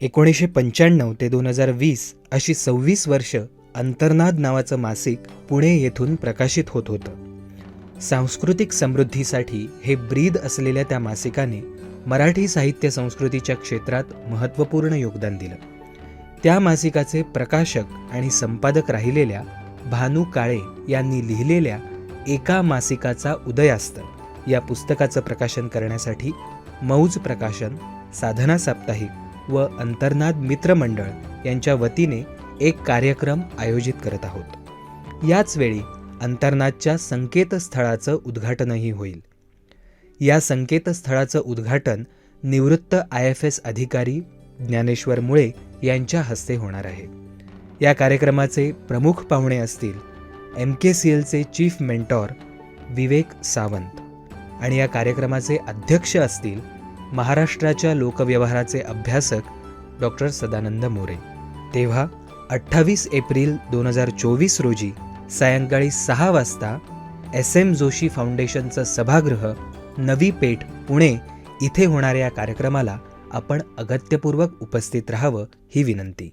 एकोणीसशे पंच्याण्णव ते दोन हजार वीस अशी सव्वीस वर्ष अंतर्नाद नावाचं मासिक पुणे येथून प्रकाशित होत होतं. सांस्कृतिक समृद्धीसाठी हे ब्रीद असलेल्या त्या मासिकाने मराठी साहित्य संस्कृतीच्या क्षेत्रात महत्त्वपूर्ण योगदान दिलं. त्या मासिकाचे प्रकाशक आणि संपादक राहिलेल्या भानू काळे यांनी लिहिलेल्या एका मासिकाचा उदयास्त. या पुस्तकाचं प्रकाशन करण्यासाठी मौज प्रकाशन साधना साप्ताहिक व अंतर्नाद मित्रमंडळ यांच्या वतीने एक कार्यक्रम आयोजित करत आहोत. याच वेळी अंतर्नादच्या संकेतस्थळाचं उद्घाटनही होईल. या संकेतस्थळाचं उद्घाटन निवृत्त आय एफ एस अधिकारी ज्ञानेश्वर मुळे यांच्या हस्ते होणार आहे. या कार्यक्रमाचे प्रमुख पाहुणे असतील एम के सी एलचे चीफ मेंटॉर विवेक सावंत आणि या कार्यक्रमाचे अध्यक्ष असतील महाराष्ट्राच्या लोकव्यवहाराचे अभ्यासक डॉक्टर सदानंद मोरे. तेव्हा अठ्ठावीस एप्रिल दोन हजार चोवीस रोजी सायंकाळी सहा वाजता एस एम जोशी फाउंडेशनचं सभागृह नवी पेठ पुणे इथे होणाऱ्या या कार्यक्रमाला आपण अगत्यपूर्वक उपस्थित राहावं ही विनंती.